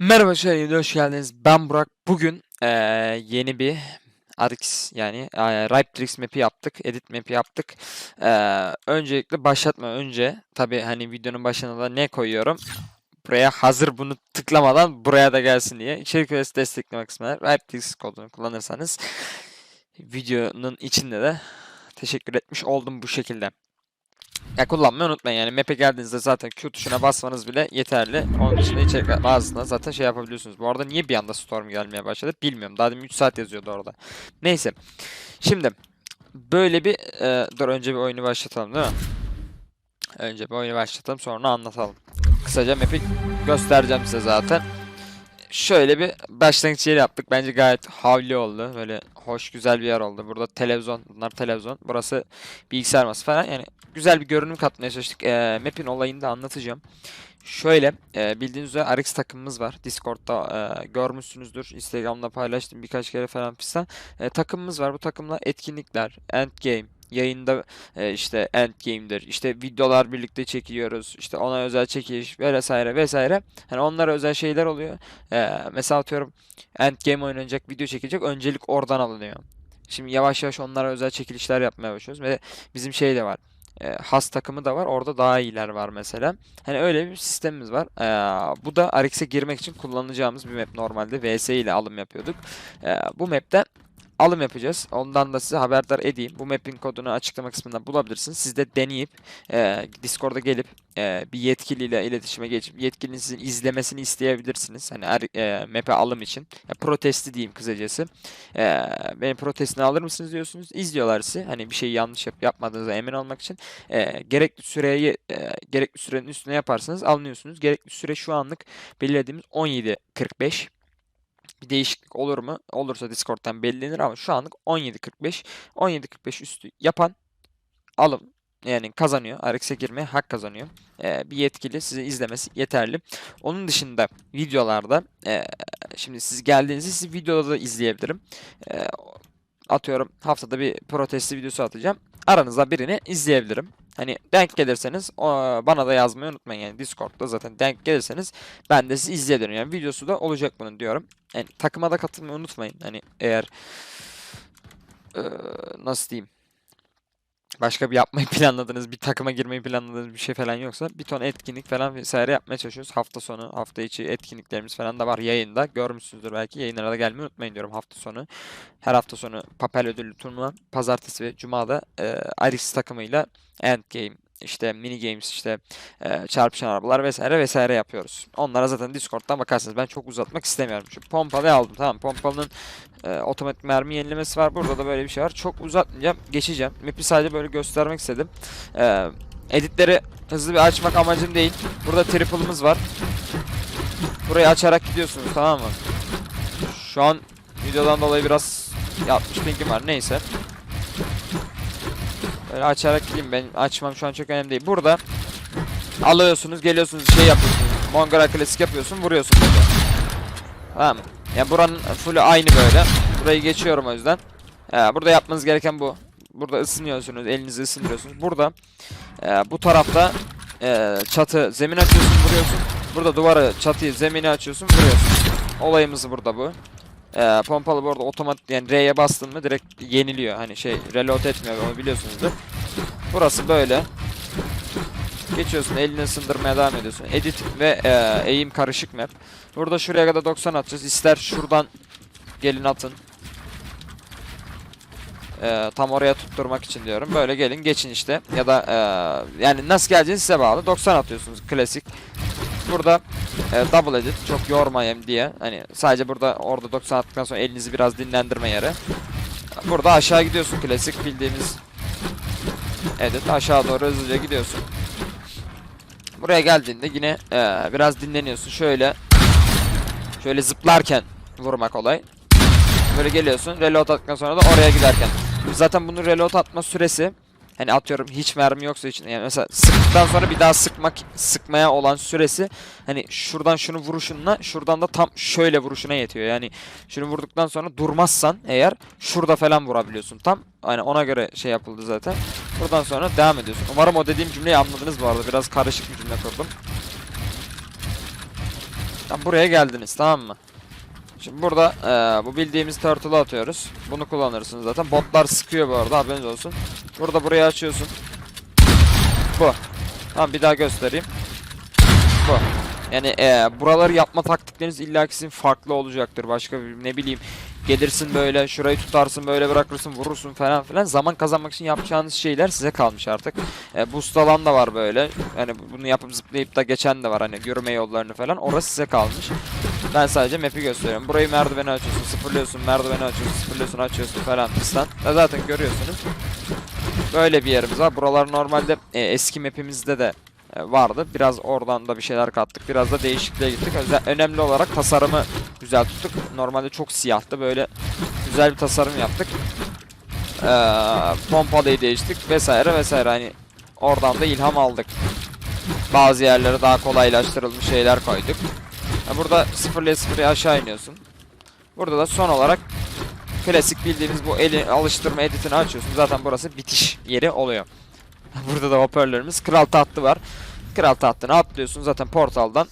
Merhaba şöyle hoş geldiniz. Ben Burak. Bugün eee, yeni bir Arix yani eee Riptrix map'i yaptık. Edit map'i yaptık. Eee, öncelikle başlatma önce tabi hani videonun başına da ne koyuyorum? Buraya hazır bunu tıklamadan buraya da gelsin diye. İçerik üyesi destekleme kısmına Riptrix kodunu kullanırsanız videonun içinde de teşekkür etmiş oldum bu şekilde. Ya kullanmayı unutmayın yani map'e geldiğinizde zaten Q tuşuna basmanız bile yeterli. Onun dışında içerik bazısında zaten şey yapabiliyorsunuz. Bu arada niye bir anda Storm gelmeye başladı bilmiyorum. Daha demin 3 saat yazıyordu orada. Neyse. Şimdi böyle bir e, dur önce bir oyunu başlatalım değil mi? Önce bir oyunu başlatalım sonra anlatalım. Kısaca map'i göstereceğim size zaten. Şöyle bir başlangıç yeri yaptık. Bence gayet havli oldu. Böyle hoş güzel bir yer oldu. Burada televizyon. Bunlar televizyon. Burası bilgisayar masası falan. Yani güzel bir görünüm katmaya çalıştık. Ee, map'in olayını da anlatacağım. Şöyle e, bildiğiniz üzere RX takımımız var. Discord'da e, görmüşsünüzdür. Instagram'da paylaştım birkaç kere falan fistan. E, takımımız var. Bu takımla etkinlikler, endgame, yayında e, işte endgame'dir. İşte videolar birlikte çekiyoruz. İşte ona özel çekiliş vesaire vesaire. Hani onlara özel şeyler oluyor. E, mesela atıyorum endgame oynanacak, video çekilecek. Öncelik oradan alınıyor. Şimdi yavaş yavaş onlara özel çekilişler yapmaya başlıyoruz ve bizim şey de var. E, has takımı da var. Orada daha iyiler var mesela. Hani öyle bir sistemimiz var. E, bu da Arix'e girmek için kullanacağımız bir map normalde. VS ile alım yapıyorduk. E, bu map'te alım yapacağız. Ondan da size haberdar edeyim. Bu map'in kodunu açıklama kısmında bulabilirsiniz. Siz de deneyip e, Discord'a gelip e, bir yetkiliyle iletişime geçip yetkilinin sizin izlemesini isteyebilirsiniz. Hani er, e, map'e alım için. Ya, protesti diyeyim kısacası. E, benim protestini alır mısınız diyorsunuz. İzliyorlar sizi. Hani bir şey yanlış yap yapmadığınıza emin olmak için. E, gerekli süreyi e, gerekli sürenin üstüne yaparsanız alınıyorsunuz. Gerekli süre şu anlık belirlediğimiz 17.45. Bir değişiklik olur mu? Olursa Discord'dan belirlenir ama şu anlık 17.45. 17.45 üstü yapan alım yani kazanıyor. RX'e girmeye hak kazanıyor. Ee, bir yetkili sizi izlemesi yeterli. Onun dışında videolarda e, şimdi siz geldiğinizde sizi videoda da izleyebilirim. E, atıyorum haftada bir protesti videosu atacağım. Aranızda birini izleyebilirim. Hani denk gelirseniz bana da yazmayı unutmayın. Yani Discord'da zaten denk gelirseniz ben de sizi izleyebilirim. Yani videosu da olacak bunun diyorum. Yani takıma da katılmayı unutmayın. Hani eğer nasıl diyeyim başka bir yapmayı planladığınız, bir takıma girmeyi planladığınız bir şey falan yoksa bir ton etkinlik falan vesaire yapmaya çalışıyoruz. Hafta sonu, hafta içi etkinliklerimiz falan da var yayında. Görmüşsünüzdür belki. Yayınlara da gelmeyi unutmayın diyorum hafta sonu. Her hafta sonu Papel ödüllü turnuva. Pazartesi ve Cuma'da e, Arix takımıyla Endgame, işte mini games işte e, çarpışan arabalar vesaire vesaire yapıyoruz. Onlara zaten Discord'dan bakarsınız. Ben çok uzatmak istemiyorum. Çünkü pompalı aldım. Tamam pompalının e, otomatik mermi yenilemesi var. Burada da böyle bir şey var. Çok uzatmayacağım. Geçeceğim. Map'i sadece böyle göstermek istedim. E, editleri hızlı bir açmak amacım değil. Burada triple'ımız var. Burayı açarak gidiyorsunuz tamam mı? Şu an videodan dolayı biraz yapmış pingim var. Neyse. Böyle açarak gideyim ben açmam şu an çok önemli değil. Burada alıyorsunuz geliyorsunuz şey yapıyorsunuz. Mongara klasik yapıyorsun vuruyorsun burada. Tamam. Yani buranın fullü aynı böyle. Burayı geçiyorum o yüzden. Ee, burada yapmanız gereken bu. Burada ısınıyorsunuz, elinizi ısındırıyorsunuz. Burada e, bu tarafta e, çatı, zemin açıyorsun, vuruyorsun. Burada duvarı, çatıyı, zemini açıyorsun, vuruyorsun. Olayımız burada bu. E, pompalı bu arada otomatik yani R'ye bastın mı direkt yeniliyor. Hani şey reload etmiyor onu biliyorsunuzdur. Burası böyle. Geçiyorsun elini ısındırmaya devam ediyorsun. Edit ve e, eğim karışık map. Burada şuraya kadar 90 atacağız. İster şuradan gelin atın. E, tam oraya tutturmak için diyorum. Böyle gelin geçin işte. Ya da e, yani nasıl geleceğiniz size bağlı. 90 atıyorsunuz klasik. Burada e, double edit çok yormayayım diye. Hani sadece burada orada 90 attıktan sonra elinizi biraz dinlendirme yeri. Burada aşağı gidiyorsun klasik bildiğimiz edit. Aşağı doğru hızlıca gidiyorsun. Buraya geldiğinde yine e, biraz dinleniyorsun. Şöyle şöyle zıplarken vurmak olay. Böyle geliyorsun. Reload attıktan sonra da oraya giderken. Zaten bunun reload atma süresi hani atıyorum hiç mermi yoksa için yani mesela sıktıktan sonra bir daha sıkmak sıkmaya olan süresi hani şuradan şunu vuruşunla şuradan da tam şöyle vuruşuna yetiyor. Yani şunu vurduktan sonra durmazsan eğer şurada falan vurabiliyorsun tam. Hani ona göre şey yapıldı zaten. Buradan sonra devam ediyorsun. Umarım o dediğim cümleyi anladınız bu arada. Biraz karışık bir cümle kurdum. Tam buraya geldiniz tamam mı? Şimdi burada eee, bu bildiğimiz turtle'ı atıyoruz. Bunu kullanırsınız zaten. Botlar sıkıyor bu arada haberiniz olsun. Burada burayı açıyorsun. Bu. Tamam bir daha göstereyim. Bu. Yani eee, buraları yapma taktikleriniz illa ki sizin farklı olacaktır. Başka bir ne bileyim gelirsin böyle şurayı tutarsın böyle bırakırsın vurursun falan filan. Zaman kazanmak için yapacağınız şeyler size kalmış artık. E, boost alan da var böyle. Yani bunu yapıp zıplayıp da geçen de var hani yürüme yollarını falan. Orası size kalmış. Ben sadece map'i gösteriyorum. Burayı merdiveni açıyorsun, sıfırlıyorsun, merdiveni açıyorsun, sıfırlıyorsun, açıyorsun falan fistan. E, zaten görüyorsunuz. Böyle bir yerimiz var. Buralar normalde e, eski map'imizde de e, vardı. Biraz oradan da bir şeyler kattık. Biraz da değişikliğe gittik. Özel, önemli olarak tasarımı güzel tuttuk. Normalde çok siyahtı. Böyle güzel bir tasarım yaptık. Ee, pompalıyı değiştik vesaire vesaire. Hani oradan da ilham aldık. Bazı yerlere daha kolaylaştırılmış şeyler koyduk. Ha, burada sıfırlıya sıfırlıya aşağı iniyorsun. Burada da son olarak klasik bildiğimiz bu eli alıştırma editini açıyorsun. Zaten burası bitiş yeri oluyor. Burada da hoparlörümüz. Kral tahtı var. Kral tahtını atlıyorsun zaten portaldan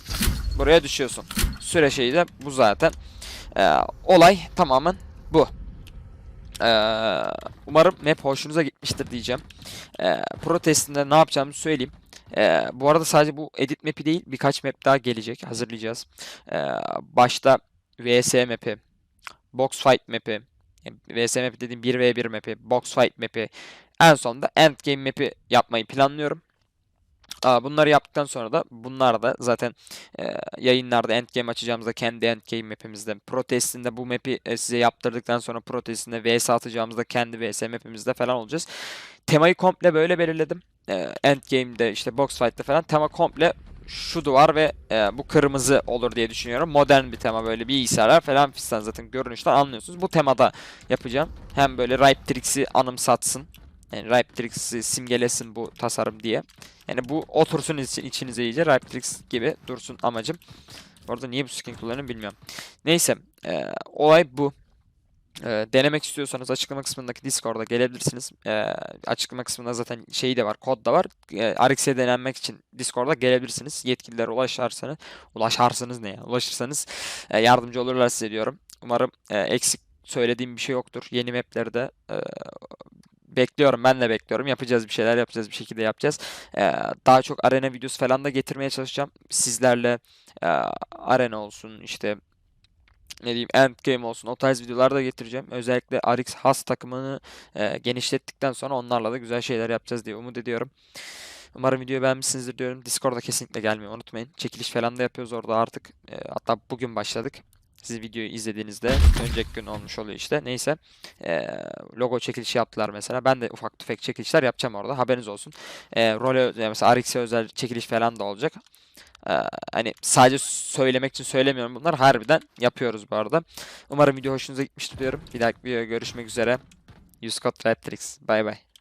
buraya düşüyorsun. Süre şeyi de bu zaten. Ee, olay tamamen bu. Ee, umarım map hoşunuza gitmiştir diyeceğim. Ee, pro testinde ne yapacağımı söyleyeyim. Ee, bu arada sadece bu edit map'i değil birkaç map daha gelecek hazırlayacağız. Ee, başta VS map'i, box fight map'i, yani VS map'i dediğim 1v1 map'i, box fight map'i, en sonunda endgame map'i yapmayı planlıyorum. Bunları yaptıktan sonra da bunlar da zaten e, yayınlarda endgame açacağımızda kendi endgame map'imizde protestinde bu map'i e, size yaptırdıktan sonra protestinde vs atacağımızda kendi vs map'imizde falan olacağız. Temayı komple böyle belirledim. E, endgame'de işte box fight'te falan tema komple şu duvar ve e, bu kırmızı olur diye düşünüyorum. Modern bir tema böyle bilgisayarlar falan fistan zaten görünüşten anlıyorsunuz. Bu temada yapacağım. Hem böyle Riptrix'i anımsatsın. Yani Riptrix'i simgelesin bu tasarım diye. Yani bu otursun iç- içinize iyice Riptrix gibi dursun amacım. Orada niye bu skin kullanıyorum bilmiyorum. Neyse e, olay bu. E, denemek istiyorsanız açıklama kısmındaki Discord'a gelebilirsiniz. E, açıklama kısmında zaten şeyi de var, kod da var. E, RX'e denenmek için Discord'a gelebilirsiniz. Yetkililere ulaşarsanız, ulaşarsınız ne ya? Ulaşırsanız e, yardımcı olurlar size diyorum. Umarım e, eksik söylediğim bir şey yoktur. Yeni maplerde e, bekliyorum. Ben de bekliyorum. Yapacağız bir şeyler yapacağız. Bir şekilde yapacağız. Ee, daha çok arena videosu falan da getirmeye çalışacağım. Sizlerle e, arena olsun işte ne diyeyim endgame olsun o tarz videolar da getireceğim. Özellikle RX Has takımını e, genişlettikten sonra onlarla da güzel şeyler yapacağız diye umut ediyorum. Umarım videoyu beğenmişsinizdir diyorum. Discord'a kesinlikle gelmeyi unutmayın. Çekiliş falan da yapıyoruz orada artık. E, hatta bugün başladık. Siz videoyu izlediğinizde önceki gün olmuş oluyor işte. Neyse. Eee, logo çekilişi yaptılar mesela. Ben de ufak tefek çekilişler yapacağım orada. Haberiniz olsun. Eee role yani mesela RX'e özel çekiliş falan da olacak. Eee, hani sadece söylemek için söylemiyorum bunlar. Harbiden yapıyoruz bu arada. Umarım video hoşunuza gitmiştir diyorum. Bir dahaki videoya görüşmek üzere. Yuscott Raptrix. Bay bay.